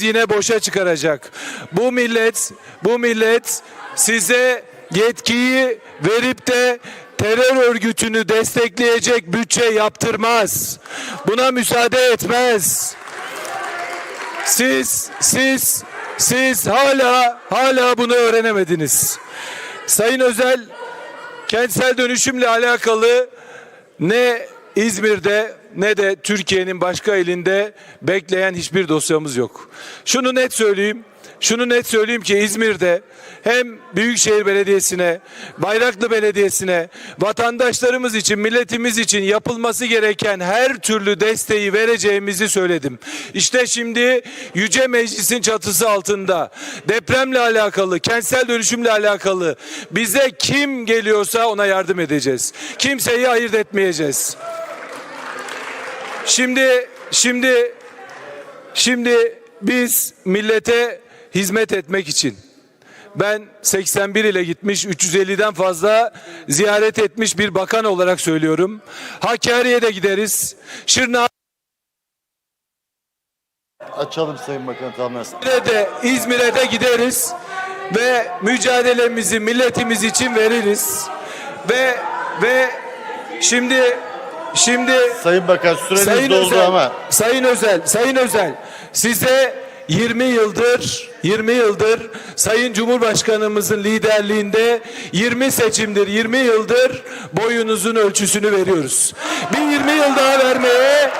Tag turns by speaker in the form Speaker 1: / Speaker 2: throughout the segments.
Speaker 1: yine boşa çıkaracak. Bu millet, bu millet size yetkiyi verip de terör örgütünü destekleyecek bütçe yaptırmaz. Buna müsaade etmez. Siz, siz, siz hala, hala bunu öğrenemediniz. Sayın Özel, kentsel dönüşümle alakalı ne İzmir'de ne de Türkiye'nin başka ilinde bekleyen hiçbir dosyamız yok. Şunu net söyleyeyim. Şunu net söyleyeyim ki İzmir'de hem Büyükşehir Belediyesi'ne, Bayraklı Belediyesi'ne, vatandaşlarımız için, milletimiz için yapılması gereken her türlü desteği vereceğimizi söyledim. İşte şimdi Yüce Meclis'in çatısı altında depremle alakalı, kentsel dönüşümle alakalı bize kim geliyorsa ona yardım edeceğiz. Kimseyi ayırt etmeyeceğiz. Şimdi şimdi şimdi biz millete hizmet etmek için ben 81 ile gitmiş 350'den fazla ziyaret etmiş bir bakan olarak söylüyorum. Hakkari'ye de gideriz. Şırnak'a
Speaker 2: Açalım Sayın Bakan tamamlarsın.
Speaker 1: İzmir'e de İzmir'e de gideriz ve mücadelemizi milletimiz için veririz. Ve ve şimdi şimdi
Speaker 2: Sayın Bakan süreniz
Speaker 1: Sayın
Speaker 2: doldu
Speaker 1: Özel,
Speaker 2: ama
Speaker 1: Sayın Özel, Sayın Özel, size 20 yıldır 20 yıldır Sayın Cumhurbaşkanımızın liderliğinde 20 seçimdir 20 yıldır boyunuzun ölçüsünü veriyoruz. Bir 20 yıl daha vermeye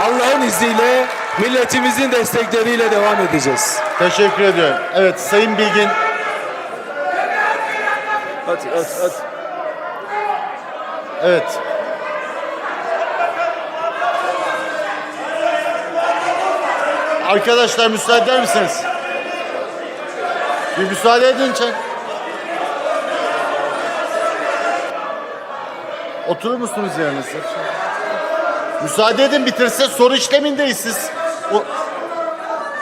Speaker 1: Allah'ın izniyle milletimizin destekleriyle devam edeceğiz.
Speaker 2: teşekkür ediyorum. Evet Sayın Bilgin
Speaker 1: Hadi, hadi, hadi.
Speaker 2: evet. Arkadaşlar müsaade eder misiniz? Bir müsaade edin çek. Oturur musunuz yerinize? Müsaade edin bitirse soru işlemindeyiz siz. O,